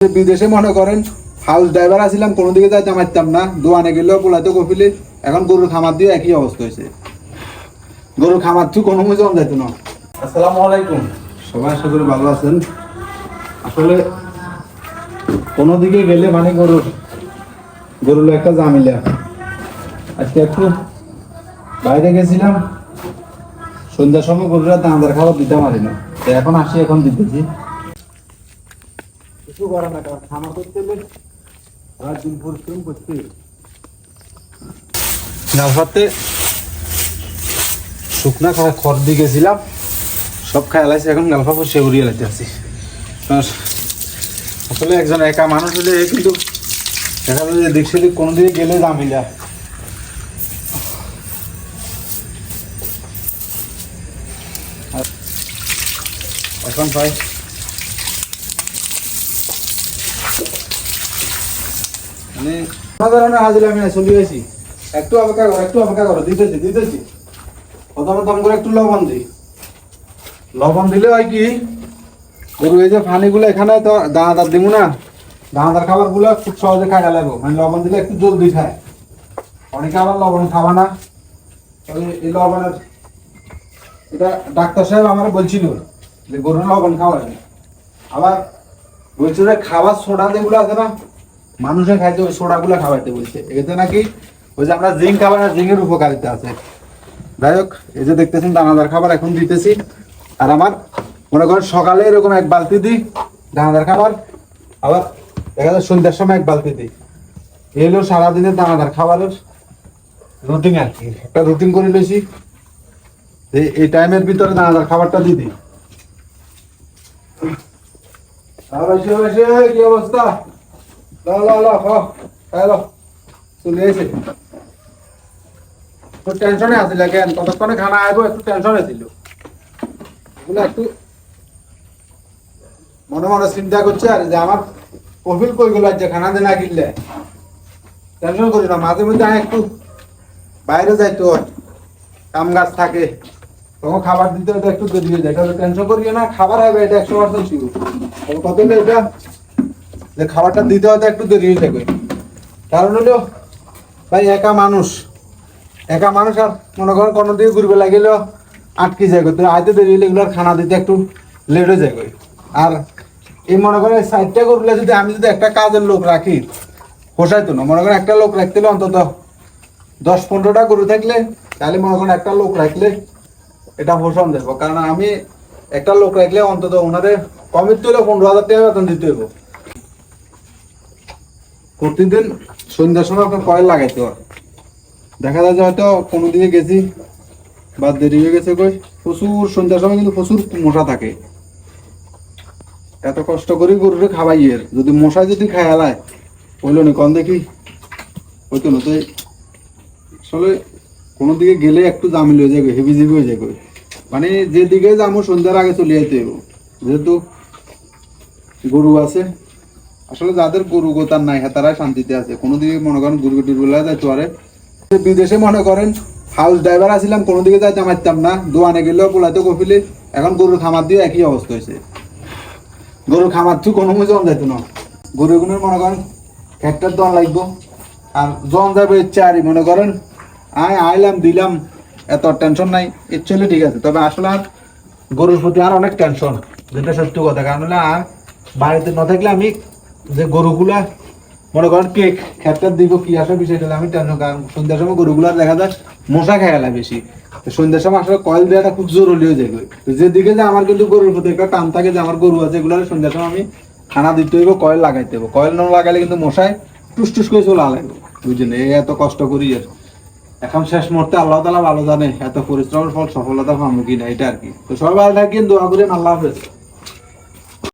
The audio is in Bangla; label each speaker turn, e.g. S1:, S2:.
S1: বিদেশে মনে করেন হাউস ড্রাইভার আছিলাম কোনো দিকে যাইতে পারতাম না। দোয়ানে গেলেও পোলাতে কপিলে এখন গরুর খামার দিয়ে একই অবস্থা হয়েছে। গরুর খামার তো কোনো মজা যাইতো না। আসসালামু আলাইকুম। সবাই আশা করি ভালো আছেন। আসলে কোনো দিকে গেলে মানে গরুর গরুর একটা জামিলা আজকে একটু বাইরে গেছিলাম। সন্ধ্যার সময় গরুরা দাঁদার খাবার দিতে পারি না। এখন আসি এখন দিতেছি। কিছু করে না কারণ খামার করতে হলে রাত দিন পরিশ্রম করতে গালফাতে শুকনা খাওয়া খড় দিয়ে গেছিলাম। সব খাই লাইছে এখন গালফা পর সে উড়িয়ে লাইতে আছি। আসলে একজন একা মানুষ হলে কিন্তু দেখা যায় যে সেদিক কোনো দিকে গেলে আর এখন ভাই মানে আমি চলে একটু একটু প্রথম একটু লবণ দিই। লবণ দিলে হয় কি, গরু এই যে ফানিগুলো এখানে তো দানাদার দিব না, দানাদার খাবারগুলো খুব সহজে খাওয়া লাগবে মানে লবণ দিলে একটু জলদি খায়। অনেকে আবার লবণ খাবা না। এই লবণের, এটা ডাক্তার সাহেব আমার বলছিল যে গরুর লবণ খাওয়াবে আবার বলছে যে খাবার সোডা যেগুলো আছে না মানুষের খাইতে ওই সোডাগুলো খাওয়াইতে বলছে। এতে নাকি ওই যে আমরা জিঙ্ক খাবার না জিঙ্কের উপকারিতা আছে। যাই হোক, এই যে দেখতেছেন দানাদার খাবার এখন দিতেছি। আর আমার মনে করেন সকালে এরকম এক বালতি দিই, দানাদার খাবার। আবার দেখা যায় সন্ধ্যার সময় এক বালতি দিই। এই হলো সারাদিনের দানাদার খাবারের রুটিন আর কি। একটা রুটিন করে লইছি যে এই টাইমের ভিতরে দানাদার খাবারটা দিই। আর এসে, কি অবস্থা? ল টেনশনে কেন কতক্ষণে খানা আইব একটু টেনশনে ছিল একটু মনে মনে চিন্তা করছে আর যে আমার কফিল কই গেল যে খানা দেনা কিনলে টেনশন করি না মাঝে মধ্যে আমি একটু বাইরে যাইতো কাম গাছ থাকে তখন খাবার দিতে একটু দেরি যায় টেনশন করিও না খাবার হবে এটা একশো পার্সেন্ট শিব কত এটা যে খাবারটা দিতে হয়তো একটু দেরি হয়ে যাবে। কারণ হলো, ভাই, একা মানুষ। একা মানুষ আর মনে করেন কোনো দিকে ঘুরবে লাগিলেও আটকে যায় তো আইতে দেরি হলে এগুলোর খানা দিতে একটু লেট হয়ে যায় আর এই মনে করেন সাইডটা করলে যদি আমি যদি একটা কাজের লোক রাখি পোষাইতো না, মনে করেন একটা লোক রাখতে অন্তত দশ পনেরোটা গরু থাকলে, তাহলে মনে করেন একটা লোক রাখলে এটা পোষণ দেবো। কারণ আমি একটা লোক রাখলে অন্তত ওনাদের কমিট তুলে পনেরো হাজার টাকা বেতন দিতে হইব। প্রতিদিন সন্ধ্যার সময় আপনার কয়েল লাগাইতে হয়। দেখা যায় যে হয়তো কোনো দিকে গেছি বা দেরি হয়ে গেছে কই, প্রচুর সন্ধ্যার সময় কিন্তু প্রচুর মশা থাকে। এত কষ্ট করে গরুরে খাওয়াইয়ের যদি মশা যদি খায় হেলায় হইল নি, কন দেখি? না তো এই আসলে কোনো দিকে গেলে একটু জামিল হয়ে যাবে হেভি জিবি হয়ে যাবে মানে যেদিকে যাব সন্ধ্যার আগে চলে যেতে যেহেতু গরু আছে আসলে যাদের গরু গোতার নাই হ্যাঁ তারাই শান্তিতে আছে। কোনো দিকে মনে করেন গরু টুরগুলা যাইতে পারে। বিদেশে মনে করেন হাউস ড্রাইভার আছিলাম কোনো দিকে যাইতে পারতাম না। দোয়ানে গেলেও পোলাতে কফিলে, এখন গরুর খামার দিয়ে একই অবস্থা হয়েছে। গরুর খামার তো কোনো জন যাইতো না। গরুগুলোর মনে করেন হেক্টর দন লাগবো। আর জন যাবে আরই মনে করেন, আয়, আইলাম, দিলাম, এত টেনশন নাই। ইচ্ছে ঠিক আছে। তবে আসলে আর গরুর প্রতি আর অনেক টেনশন যেটা সত্য কথা। কারণ হলে আর বাড়িতে না থাকলে আমি যে গরুগুলা, মনে করেন কেক, খেতের দিব কি আসে বিষয়টা আমি টেনশন কারণ সন্ধ্যার সময় গরুগুলা দেখা যায় মশা খেয়ে গেলে বেশি। সন্ধ্যার সময় আসলে কয়েল দেওয়াটা খুব জরুরি হয়ে যায় যেদিকে যে আমার কিন্তু গরুর প্রতি একটা টান থাকে যে আমার গরু আছে, এগুলো সন্ধ্যার সময় আমি খানা দিতে হইব, কয়েল লাগাইতে হইব। কয়েল না লাগাইলে কিন্তু মশায় টুস করে চলে লাগবে বুঝলেন? এই এত কষ্ট করি আর। এখন শেষ মুহূর্তে আল্লাহ তালা ভালো জানে, এত পরিশ্রমের ফল সফলতা পাবো কিনা, এটা আর কি। তো সবাই ভালো থাকেন দোয়া করেন, আল্লাহ হাফেজ।